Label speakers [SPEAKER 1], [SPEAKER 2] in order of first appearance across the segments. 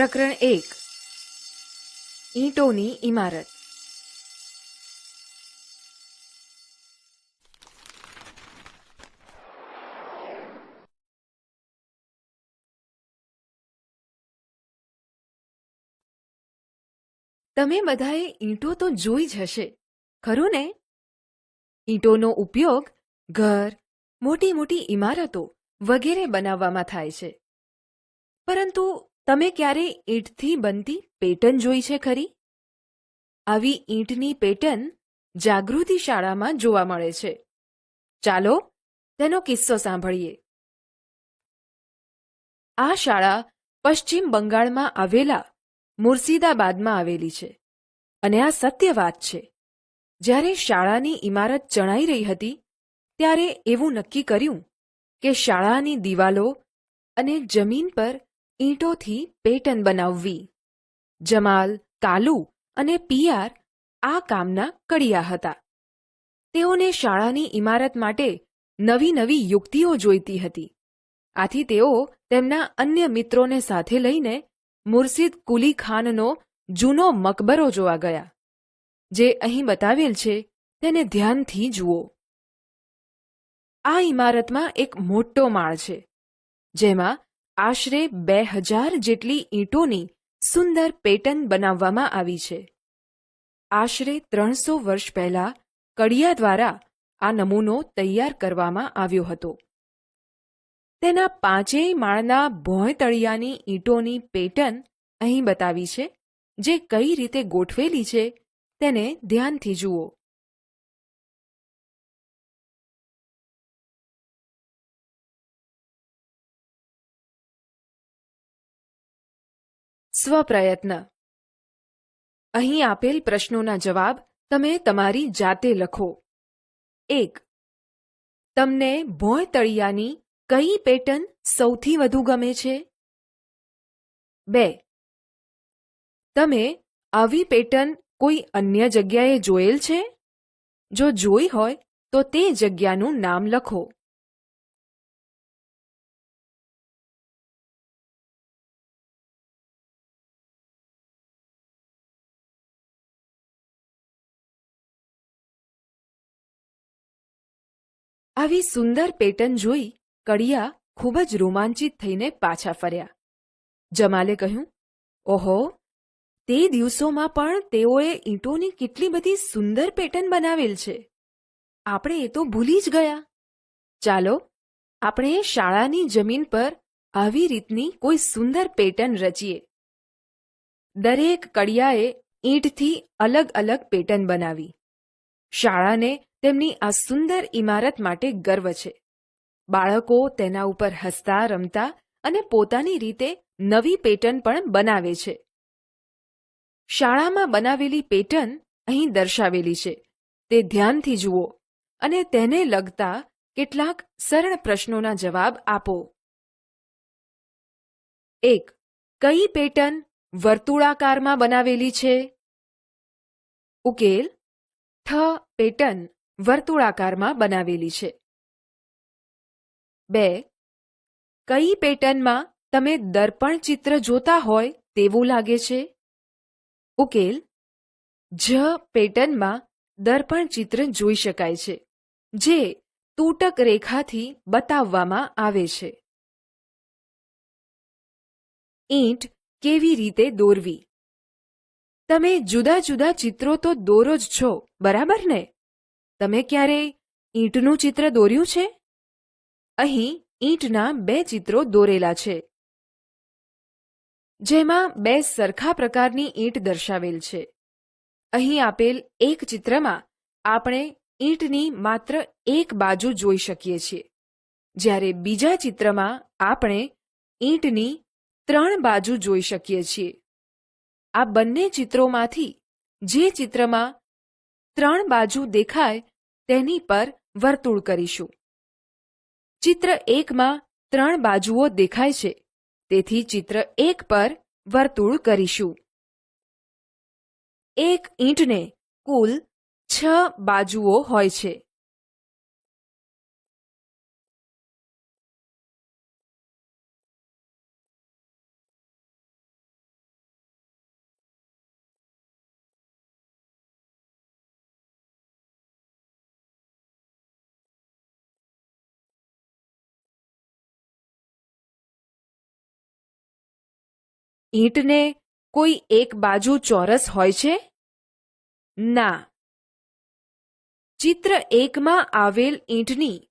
[SPEAKER 1] પ્રકરણ એક. ઈંટોની ઇમારત તમે બધાએ ઈંટો તો જોઈ જ હશે, ખરું ને? ઈંટોનો ઉપયોગ ઘર મોટી મોટી ઇમારતો વગેરે બનાવવામાં થાય છે. પરંતુ તમે ક્યારે ઈંટથી બનતી પેટર્ન જોઈ છે ખરી? આવી ઈંટની પેટર્ન જાગૃતિ શાળામાં જોવા મળે છે. ચાલો તેનો કિસ્સો સાંભળીએ. આ શાળા પશ્ચિમ બંગાળમાં આવેલા મુર્શિદાબાદમાં આવેલી છે અને આ સત્ય વાત છે. જ્યારે શાળાની ઇમારત ચણાઈ રહી હતી, ત્યારે એવું નક્કી કર્યું કે શાળાની દિવાલો અને જમીન પર ઈંટોથી પેટર્ન બનાવવી. જમાલ, કાલુ અને પિયાર આ કામના કડિયા હતા. તેઓને શાળાની ઇમારત માટે નવી નવી યુક્તિઓ જોઈતી હતી. આથી તેઓ તેમના અન્ય મિત્રોને સાથે લઈને મુર્શિદ કુલી ખાનનો જૂનો મકબરો જોવા ગયા, જે અહીં બતાવેલ છે, તેને ધ્યાનથી જુઓ. આ ઇમારતમાં એક મોટો માળ છે, જેમાં આશરે બે હજાર જેટલી ઈંટોની સુંદર પેટર્ન બનાવવામાં આવી છે. આશરે ત્રણસો વર્ષ પહેલા કડિયા દ્વારા આ નમૂનો તૈયાર કરવામાં આવ્યો હતો. તેના પાંચેય માળના ભોંયતળિયાની ઈંટોની પેટર્ન અહીં બતાવી છે, જે કઈ રીતે ગોઠવેલી છે, તેને ધ્યાનથી જુઓ. સ્વપ્રયત્ન. અહીં આપેલ પ્રશ્નોના જવાબ તમે તમારી જાતે લખો. એક. તમને ભોંય તળિયાની કઈ પેટર્ન સૌથી વધુ ગમે છે? બે. તમે આવી પેટર્ન કોઈ અન્ય જગ્યાએ જોયેલ છે? જો જોઈ હોય તો તે જગ્યાનું નામ લખો. આવી સુંદર પેટર્ન જોઈ કડિયા ખૂબ જ રોમાંચિત થઈને પાછા ફર્યા. જમાલે કહ્યું, ઓહો, તે દિવસોમાં પણ તેઓએ ઈંટોની કેટલી બધી સુંદર પેટર્ન બનાવેલ છે. આપણે એ તો ભૂલી જ ગયા. ચાલો, આપણે શાળાની જમીન પર આવી રીતની કોઈ સુંદર પેટર્ન રચીએ. દરેક કડિયાએ ઈંટથી અલગ અલગ પેટર્ન બનાવી. શાળાને તેમની આ સુંદર ઇમારત માટે ગર્વ છે. બાળકો તેના ઉપર હસતા, રમતા અને પોતાની રીતે નવી પેટર્ન પણ બનાવે છે. શાળામાં બનાવેલી પેટર્ન અહીં દર્શાવેલી છે. તે ધ્યાનથી જુઓ અને તેને લગતા કેટલાક સરળ પ્રશ્નોના જવાબ આપો. એક, કઈ પેટર્ન વર્તુળાકારમાં બનાવેલી છે? ઉકેલ, થ પેટર્ન. વર્તુળાકારમાં બનાવેલી છે. બે, કઈ પેટર્નમાં તમે દર્પણ ચિત્ર જોતા હોય તેવું લાગે છે? ઉકેલ, જ પેટર્નમાં દર્પણ ચિત્ર જોઈ શકાય છે, જે તૂટક રેખાથી બતાવવામાં આવે છે. ઈંટ કેવી રીતે દોરવી? તમે જુદા જુદા ચિત્રો તો દોરો જ છો, બરાબર ને? તમે ક્યારેય ઈંટનું ચિત્ર દોર્યું છે? અહીં ઈંટના બે ચિત્રો દોરેલા છે. જેમાં બે સરખા પ્રકારની ઈંટ દર્શાવેલ છે. અહીં આપેલ એક ચિત્રમાં આપણે ઈંટની માત્ર એક બાજુ જોઈ શકીએ છીએ. જ્યારે બીજા ચિત્રમાં આપણે ઈંટની ત્રણ બાજુ જોઈ શકીએ છીએ. આ બંને ચિત્રોમાંથી જે ચિત્રમાં ત્રણ બાજુ દેખાય તેની પર વર્તુળ કરીશું. ચિત્ર એકમાં ત્રણ બાજુઓ દેખાય છે. તેથી ચિત્ર એક પર વર્તુળ કરીશું. એક ઈંટને કુલ છ બાજુઓ હોય છે. ઈંટને કોઈ એક બાજુ ચોરસ હોય છે? ના. ચિત્ર એકમાં આવેલ ઈંટની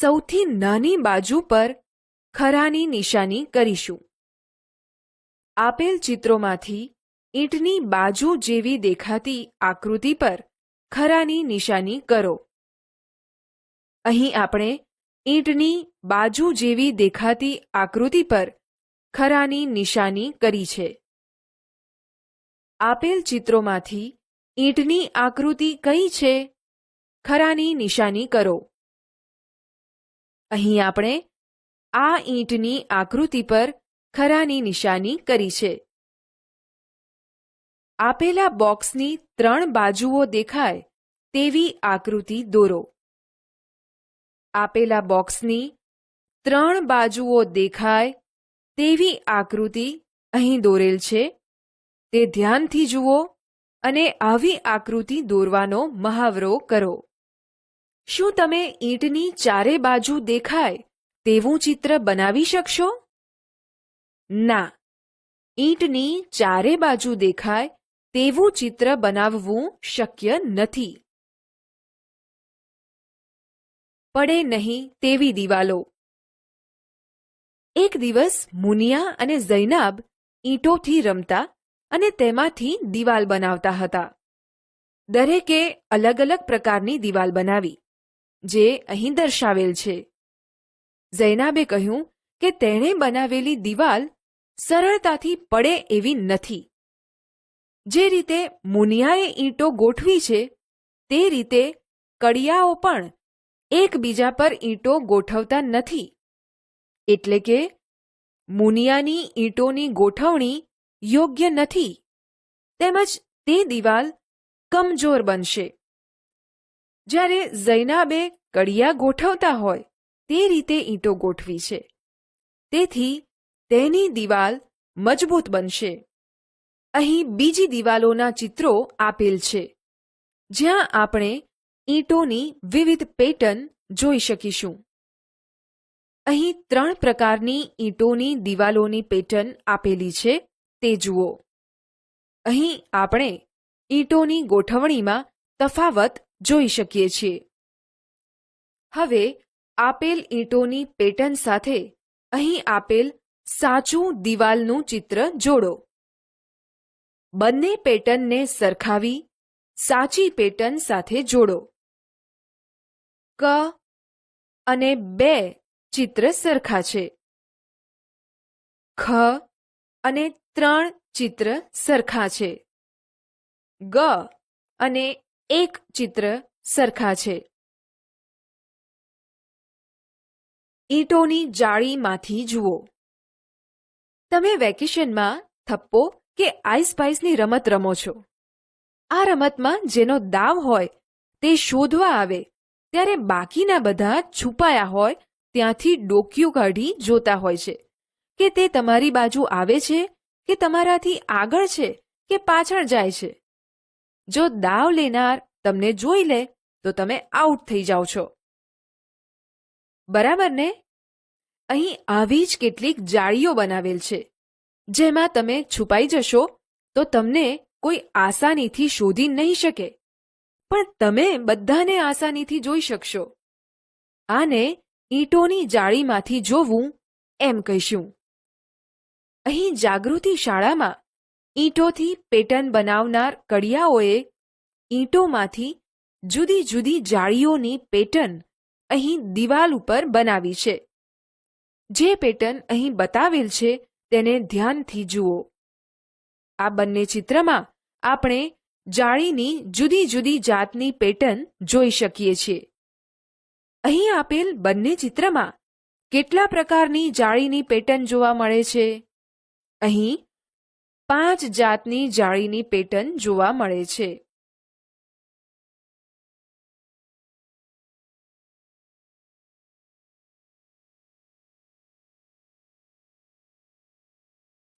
[SPEAKER 1] સૌથી નાની બાજુ પર ખરાની નિશાની કરીશું. આપેલ ચિત્રોમાંથી ઈંટની બાજુ જેવી દેખાતી આકૃતિ પર ખરાની નિશાની કરો. અહીં આપણે ઈંટની બાજુ જેવી દેખાતી આકૃતિ પર ખરાની નિશાની કરી છે. આપેલ ચિત્રોમાંથી ઈંટની આકૃતિ કઈ છે? ખરાની નિશાની કરો. અહીં આપણે આ ઈંટની આકૃતિ પર ખરાની નિશાની કરી છે. આપેલા બોક્સની ત્રણ બાજુઓ દેખાય તેવી આકૃતિ દોરો. આપેલા બોક્સની ત્રણ બાજુઓ દેખાય તેવી આકૃતિ અહીં દોરેલ છે. તે ધ્યાનથી જુઓ અને આવી આકૃતિ દોરવાનો મહાવરો કરો. શું તમે ઈંટની ચારે બાજુ દેખાય તેવું ચિત્ર બનાવી શકશો? ના. ઈંટની ચારે બાજુ દેખાય તેવું ચિત્ર બનાવવું શક્ય નથી. પડે નહીં તેવી દિવાલો. એક દિવસ મુનિયા અને ઝૈનાબ ઈંટોથી રમતા અને તેમાંથી દિવાલ બનાવતા હતા. દરેકે અલગ અલગ પ્રકારની દિવાલ બનાવી, જે અહીં દર્શાવેલ છે. ઝૈનાબે કહ્યું કે તેણે બનાવેલી દિવાલ સરળતાથી પડે એવી નથી. જે રીતે મુનિયાએ ઈંટો ગોઠવી છે, તે રીતે કડિયાઓ પણ એકબીજા પર ઈંટો ગોઠવતા નથી. એટલે કે મુનિયાની ઈંટોની ગોઠવણી યોગ્ય નથી. તેમજ તે દિવાલ કમજોર બનશે. જ્યારે ઝૈનાબે કડિયા ગોઠવતા હોય, તે રીતે ઈંટો ગોઠવી છે. તેથી તેની દિવાલ મજબૂત બનશે. અહીં બીજી દિવાલોના ચિત્રો આપેલ છે, જ્યાં આપણે ઈંટોની વિવિધ પેટર્ન જોઈ શકીશું. અહીં ત્રણ પ્રકારની ઈંટોની દિવાલોની પેટર્ન આપેલી છે, તે જુઓ. અહીં આપણે ઈંટોની ગોઠવણીમાં તફાવત જોઈ શકીએ છીએ. હવે આપેલ ઈંટોની પેટર્ન સાથે અહીં આપેલ સાચું દિવાલનું ચિત્ર જોડો. બંને પેટર્નને સરખાવી સાચી પેટર્ન સાથે જોડો. ક અને બે ચિત્ર સરખા છે. ખ અને ત્રણ ચિત્ર સરખા છે. ગ અને એક ચિત્ર સરખા છે. ઈંટોની જાળીમાંથી જુઓ. તમે વેકેશનમાં થપ્પો કે આઈસ પાઈસની રમત રમો છો. આ રમતમાં જેનો દાવ હોય તે શોધવા આવે, ત્યારે બાકીના બધા છુપાયા હોય ત્યાંથી ડોકિયું કાઢી જોતા હોય છે કે તે તમારી બાજુ આવે છે કે તમારાથી આગળ છે કે પાછળ જાય છે. જો દાવ લેનાર તમને જોઈ લે, તો તમે આઉટ થઈ જાઓ છો. બરાબર ને? અહીં આવી જ કેટલીક જાળીઓ બનાવેલ છે, જેમાં તમે છુપાઈ જશો તો તમને કોઈ આસાનીથી શોધી નહીં શકે. પણ તમે બધાને આસાનીથી જોઈ શકશો. આને ઈંટોની જાળીમાંથી જોવું એમ કહીશું. અહીં જાગૃતિ શાળામાં ઈંટોથી પેટર્ન બનાવનાર કડિયાઓએ ઈંટોમાંથી જુદી જુદી જાળીઓની પેટર્ન અહીં દિવાલ ઉપર બનાવી છે. જે પેટર્ન અહીં બતાવેલ છે તેને ધ્યાનથી જુઓ. આ બંને ચિત્રમાં આપણે જાળીની જુદી જુદી જાતની પેટર્ન જોઈ શકીએ છીએ. અહીં આપેલ બંને ચિત્રમાં કેટલા પ્રકારની જાળીની પેટર્ન જોવા મળે છે? અહીં પાંચ જાતની જાળીની પેટર્ન જોવા મળે છે.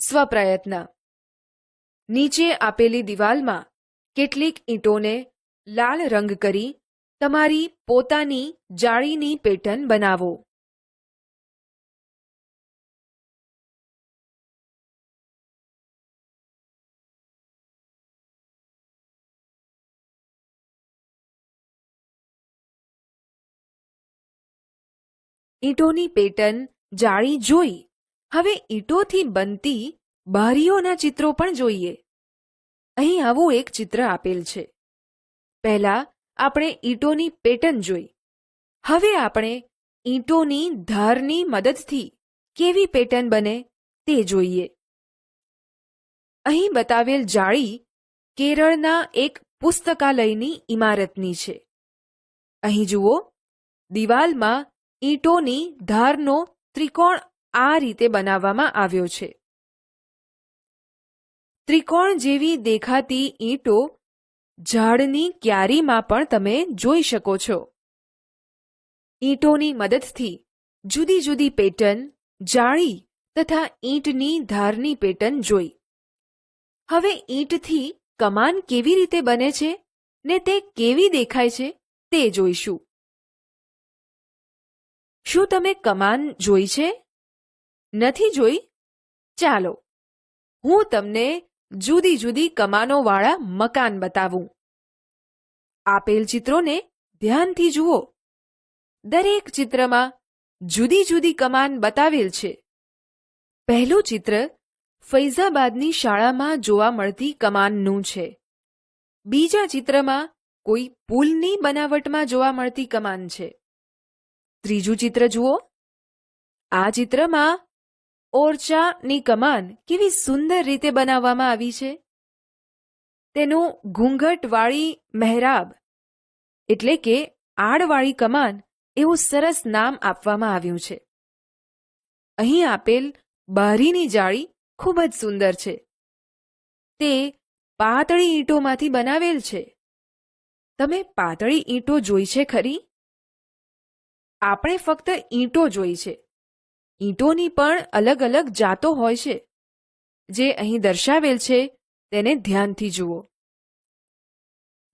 [SPEAKER 1] સ્વપ્રયત્ન. નીચે આપેલી દિવાલમાં કેટલીક ઈંટોને લાલ રંગ કરી તમારી પોતાની જાળીની પેટર્ન બનાવો. ઈંટોની પેટર્ન જાળી જોઈ. હવે ઈંટોથી બનતી બારીઓના ચિત્રો પણ જોઈએ. અહીં આવું એક ચિત્ર આપેલ છે. પહેલા આપણે ઈંટોની પેટર્ન જોઈ. હવે આપણે ઈંટોની ધારની મદદથી કેવી પેટર્ન બને તે જોઈએ. અહીં બતાવેલ જાળી કેરળના એક પુસ્તકાલયની ઇમારતની છે. અહીં જુઓ, દિવાલમાં ઈંટોની ધારનો ત્રિકોણ આ રીતે બનાવવામાં આવ્યો છે. ત્રિકોણ જેવી દેખાતી ઈંટો ઝાડની ક્યારીમાં પણ તમે જોઈ શકો છો. ઈંટોની મદદથી જુદી જુદી પેટર્ન, જાળી તથા ઈંટની ધારની પેટર્ન જોઈ. હવે ઈંટથી કમાન કેવી રીતે બને છે ને તે કેવી દેખાય છે તે જોઈશું. શું તમે કમાન જોઈ છે? નથી જોઈ? ચાલો, હું તમને જુદી જુદી કમાનોવાળા મકાન બતાવું. આપેલ ચિત્રોને ધ્યાનથી જુઓ. દરેક ચિત્રમાં જુદી જુદી કમાન બતાવેલ છે. પહેલું ચિત્ર ફૈઝાબાદની શાળામાં જોવા મળતી કમાનનું છે. બીજા ચિત્રમાં કોઈ પુલની બનાવટમાં જોવા મળતી કમાન છે. ત્રીજું ચિત્ર જુઓ. આ ચિત્રમાં ઓરચાની કમાન કેવી સુંદર રીતે બનાવવામાં આવી છે? તેનું ઘૂંઘટવાળી મહેરાબ એટલે કે આડવાળી કમાન એવું સરસ નામ આપવામાં આવ્યું છે. અહીં આપેલ બારીની જાળી ખૂબ જ સુંદર છે. તે પાતળી ઈંટોમાંથી બનાવેલ છે. તમે પાતળી ઈંટો જોઈ છે ખરી? આપણે ફક્ત ઈંટો જોઈ છે. ઈંટોની પણ અલગ અલગ જાતો હોય છે. જે અહીં દર્શાવેલ છે, તેને ધ્યાનથી જુઓ.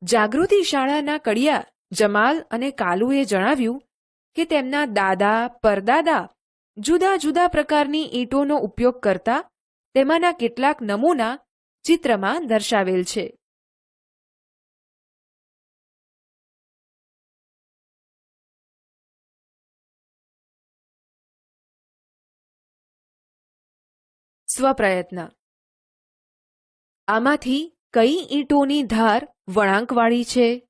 [SPEAKER 1] જાગૃતિ શાળાના કડિયા જમાલ અને કાલુએ જણાવ્યું કે તેમના દાદા, પરદાદા જુદા જુદા પ્રકારની ઈંટોનો ઉપયોગ કરતા તેમાંના કેટલાક નમૂના ચિત્રમાં દર્શાવેલ છે. સ્વપ્રયત્ન આમાંથી કઈ ઈંટોની ધાર વળાંકવાળી છે?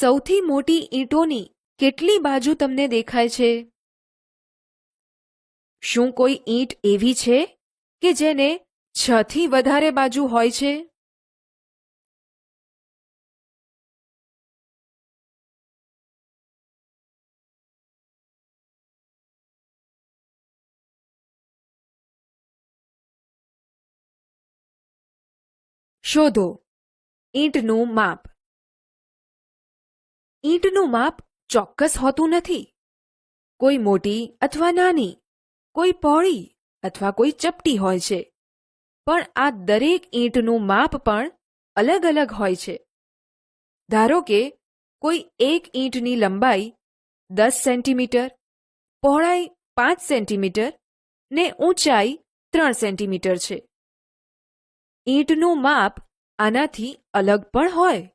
[SPEAKER 1] સૌથી મોટી ઈંટોની કેટલી બાજુ તમને દેખાય છે? શું કોઈ ઈંટ એવી છે કે જેને છથી વધારે બાજુ હોય છે? શોધો. ઈંટનું માપ. ઈંટનું માપ ચોક્કસ હોતું નથી. કોઈ મોટી અથવા નાની, કોઈ પહોળી અથવા કોઈ ચપટી હોય છે. પણ આ દરેક ઈંટનું માપ પણ અલગ અલગ હોય છે. ધારો કે કોઈ એક ઈંટની લંબાઈ દસ સેન્ટીમીટર, પહોળાઈ પાંચ સેન્ટીમીટર ને ઊંચાઈ ત્રણ સેન્ટીમીટર છે. ઈંટનું માપ આનાથી અલગ પણ હોય.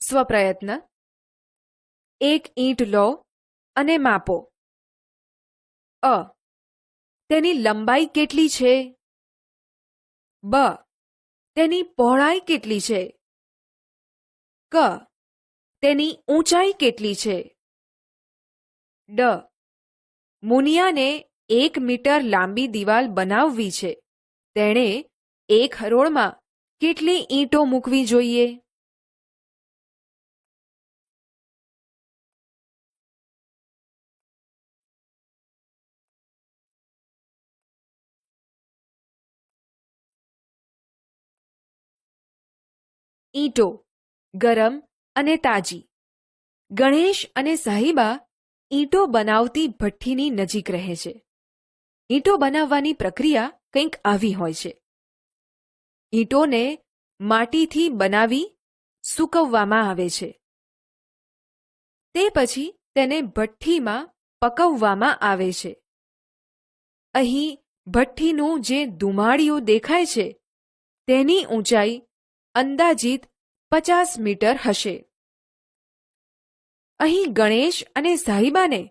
[SPEAKER 1] સ્વપ્રયત્ન. એક ઈંટ લો અને માપો. અ. તેની લંબાઈ કેટલી છે? બ. તેની પહોળાઈ કેટલી છે? ક. તેની ઊંચાઈ કેટલી છે? ડ. મુનિયાને એક મીટર લાંબી દિવાલ બનાવવી છે. તેણે એક હરોળમાં કેટલી ઈંટો મૂકવી જોઈએ? ઈંટો. ગરમ અને તાજી. ગણેશ અને સાહિબા ઈંટો બનાવતી ભઠ્ઠીની નજીક રહે છે. ઈંટો બનાવવાની પ્રક્રિયા કંઈક આવી હોય છે. ઈંટોને માટીથી બનાવી સૂકવવામાં આવે છે. તે પછી તેને ભઠ્ઠીમાં પકવવામાં આવે છે. અહીં ભઠ્ઠીનું જે ધુમાડિયું દેખાય છે, તેની ઊંચાઈ અંદાજિત પચાસ મીટર હશે. અહીં ગણેશ અને સાહિબાને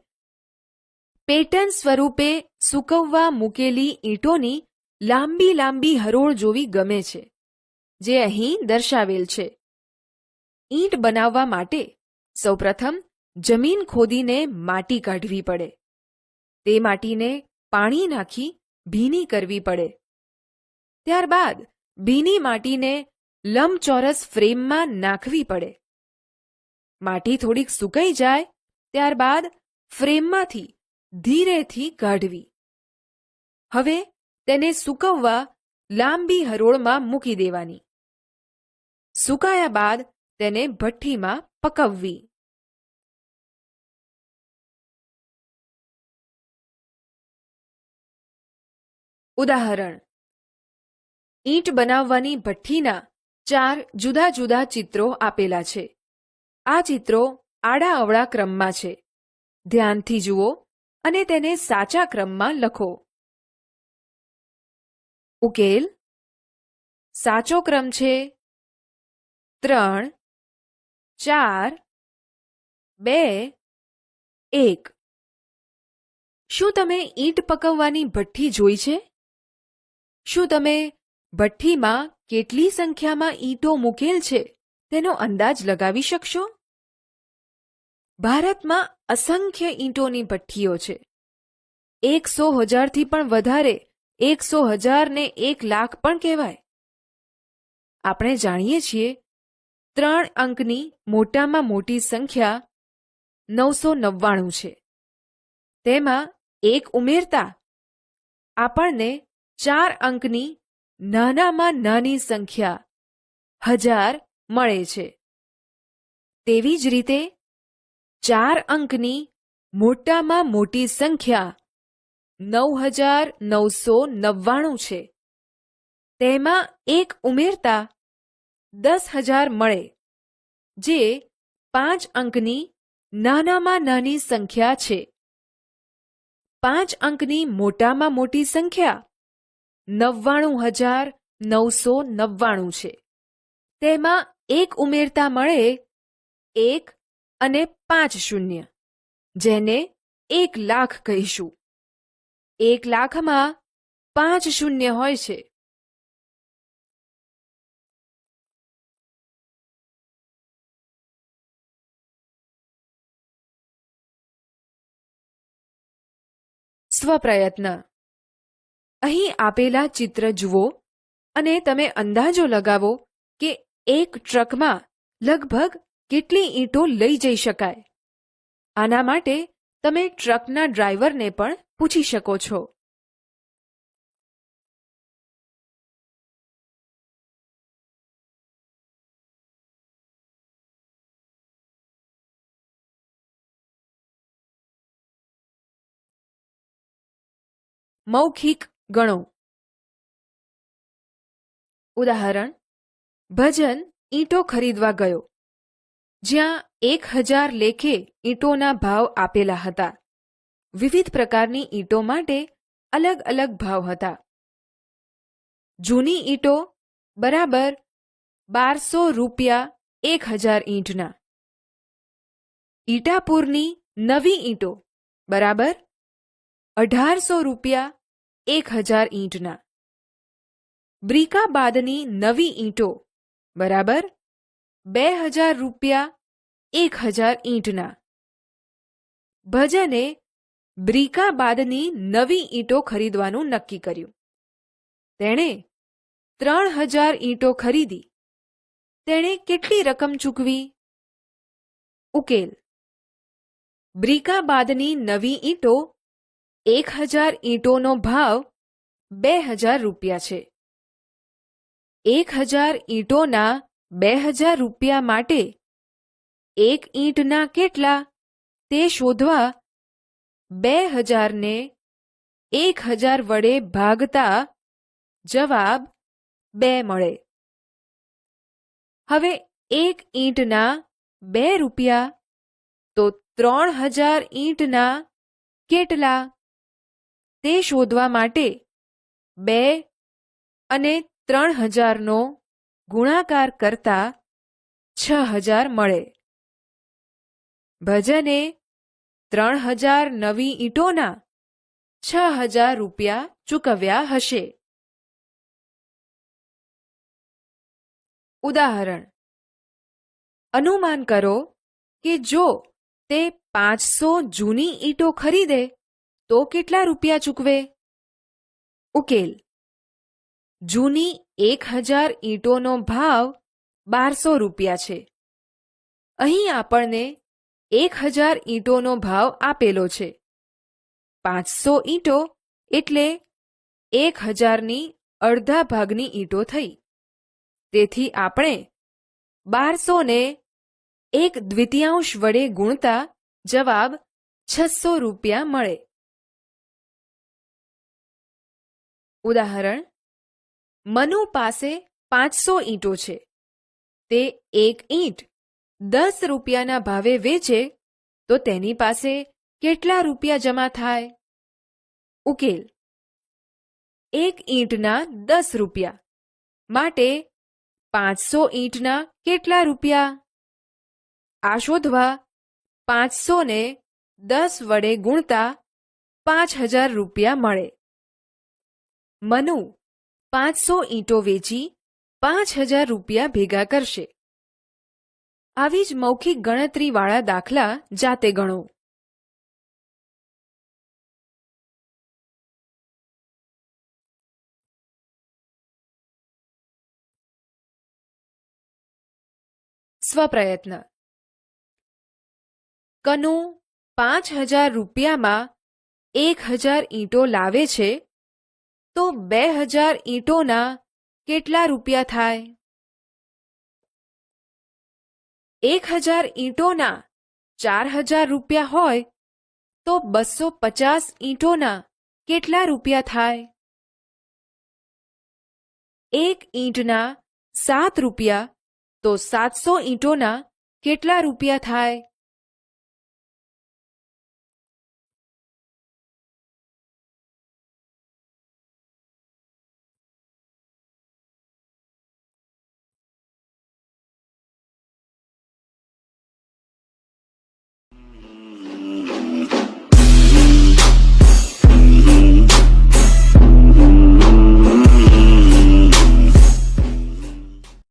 [SPEAKER 1] પેટર્ન સ્વરૂપે સૂકવવા મૂકેલી ઈંટોની લાંબી લાંબી હરોળ જોવી ગમે છે, જે અહીં દર્શાવેલ છે. ઈંટ બનાવવા માટે સૌપ્રથમ જમીન ખોદીને માટી કાઢવી પડે. તે માટીને પાણી નાખી ભીની કરવી પડે. ત્યારબાદ ભીની માટીને લંબચોરસ ફ્રેમમાં નાખવી પડે. માટી થોડીક સુકાઈ જાય, ત્યારબાદ ફ્રેમમાંથી ધીરેથી કાઢવી. હવે તેને સૂકવવા લાંબી હરોળમાં મૂકી દેવાની. સુકાયા બાદ તેને ભઠ્ઠીમાં પકવવી. ઉદાહરણ. ઈંટ બનાવવાની ભઠ્ઠીના ચાર જુદા જુદા ચિત્રો આપેલા છે. આ ચિત્રો આડા અવળા ક્રમમાં છે. ધ્યાનથી જુઓ અને તેને સાચા ક્રમમાં લખો. ઉકેલ. સાચો ક્રમ છે. ત્રણ. ચાર. બે. એક. શું તમે ઈંટ પકવવાની ભઠ્ઠી જોઈ છે? શું તમે ભઠ્ઠીમાં કેટલી સંખ્યામાં ઈંટો મૂકેલ છે? તેનો અંદાજ લગાવી શકશો? ભારતમાં અસંખ્ય ઈંટોની ભઠ્ઠીઓ છે. એકસો હજારથી પણ વધારે, એકસો હજારને એક લાખ પણ કહેવાય. આપણે જાણીએ છીએ, ત્રણ અંકની મોટામાં મોટી સંખ્યા નવસો નવ્વાણું છે. તેમાં એક ઉમેરતા આપણને ચાર અંકની નાનામાં નાની સંખ્યા હજાર મળે છે. તેવી જ રીતે ચાર અંકની મોટામાં મોટી સંખ્યા નવ હજાર નવસો નવ્વાણું છે. તેમાં એક ઉમેરતા દસ હજાર મળે, જે પાંચ અંકની નાનામાં નાની સંખ્યા છે. પાંચ અંકની મોટામાં મોટી સંખ્યા નવ્વાણું હજાર નવસો નવ્વાણું છે. તેમાં એક ઉમેરતા મળે એક અને પાંચ શૂન્ય, જેને એક લાખ કહીશું. એક લાખમાં પાંચ શૂન્ય હોય છે. સ્વપ્રયત્ન. અહીં આપેલા ચિત્ર જુઓ અને તમે અંદાજો લગાવો કે એક ટ્રકમાં લગભગ કેટલી ઈંટો લઈ જઈ શકાય? આના માટે તમે ટ્રકના ડ્રાઈવરને પણ પૂછી શકો છો. મૌખિક ગણો. ઉદાહરણ, ભજન ઈંટો ખરીદવા ગયો. જ્યાં એક હજાર લેખે ઈંટોના ભાવ આપેલા હતા. વિવિધ પ્રકારની ઈંટો માટે અલગ અલગ ભાવ હતા. જૂની ઈંટો બરાબર બારસો રૂપિયા એક હજાર ઈંટના. ઈટાપુરની નવી ઈંટો બરાબર અઢારસો રૂપિયા એક હજાર ઈંટના. બ્રિકાબાદની નવી ઈંટો બરાબર બે હજાર રૂપિયા, એક હજાર ઈંટના. ભજને બ્રિકાબાદની નવી ઈંટો ખરીદવાનું નક્કી કર્યું. તેણે ત્રણ હજાર ઈંટો ખરીદી. તેણે કેટલી રકમ ચૂકવી? ઉકેલ. બ્રિકાબાદની નવી ઈંટો એક હજાર ઈંટોનો ભાવ બે હજાર રૂપિયા છે. એક હજાર ઈંટોના બે હજાર રૂપિયા માટે એક ઈંટના કેટલા? તે શોધવા બે હજારને એક હજાર વડે ભાગતા જવાબ બે મળે. હવે એક ઈંટના બે રૂપિયા, તો ત્રણ હજાર ઈંટના કેટલા? તે શોધવા માટે બે અને ત્રણ હજારનો ગુણાકાર કરતા છ હજાર મળે. ભજને ત્રણ હજાર નવી ઈંટોના છ હજાર રૂપિયા ચૂકવ્યા હશે. ઉદાહરણ. અનુમાન કરો કે જો તે પાંચસો જૂની ઈંટો ખરીદે, તો કેટલા રૂપિયા ચૂકવે? ઉકેલ. જૂની એક હજાર ઈંટોનો ભાવ બારસો રૂપિયા છે. અહીં આપણને એક હજાર ઈંટોનો ભાવ આપેલો છે. પાંચસો ઈંટો એટલે એક હજારની અડધા ભાગની ઈંટો થઈ. તેથી આપણે બારસોને એક દ્વિતીયાંશ વડે ગુણતા જવાબ છસો રૂપિયા મળે. ઉદાહરણ મનુ પાસે પાંચસો ઈંટો છે. તે એક ઈંટ દસ રૂપિયાના ભાવે વેચે તો તેની પાસે કેટલા રૂપિયા જમા થાય? ઉકેલ. એક ઈંટના દસ રૂપિયા માટે પાંચસો ઈંટના કેટલા રૂપિયા? આ શોધવા પાંચસોને દસ વડે ગુણતા પાંચ હજાર રૂપિયા મળે. મનુ પાંચસો ઈંટો વેચી પાંચ હજાર રૂપિયા ભેગા કરશે. આવી જ મૌખિક ગણતરીવાળા દાખલા જાતે ગણો. સ્વપ્રયત્ન. કનુ પાંચ હજાર રૂપિયામાં એક હજાર ઈંટો લાવે છે તો બે હજાર ઈંટોના કેટલા રૂપિયા થાય? એક હજાર ઈંટોના ચાર હજાર રૂપિયા હોય તો બસો પચાસ ઈંટોના કેટલા રૂપિયા થાય? એક ઈંટના સાત રૂપિયા તો સાતસો ઈંટોના કેટલા રૂપિયા થાય?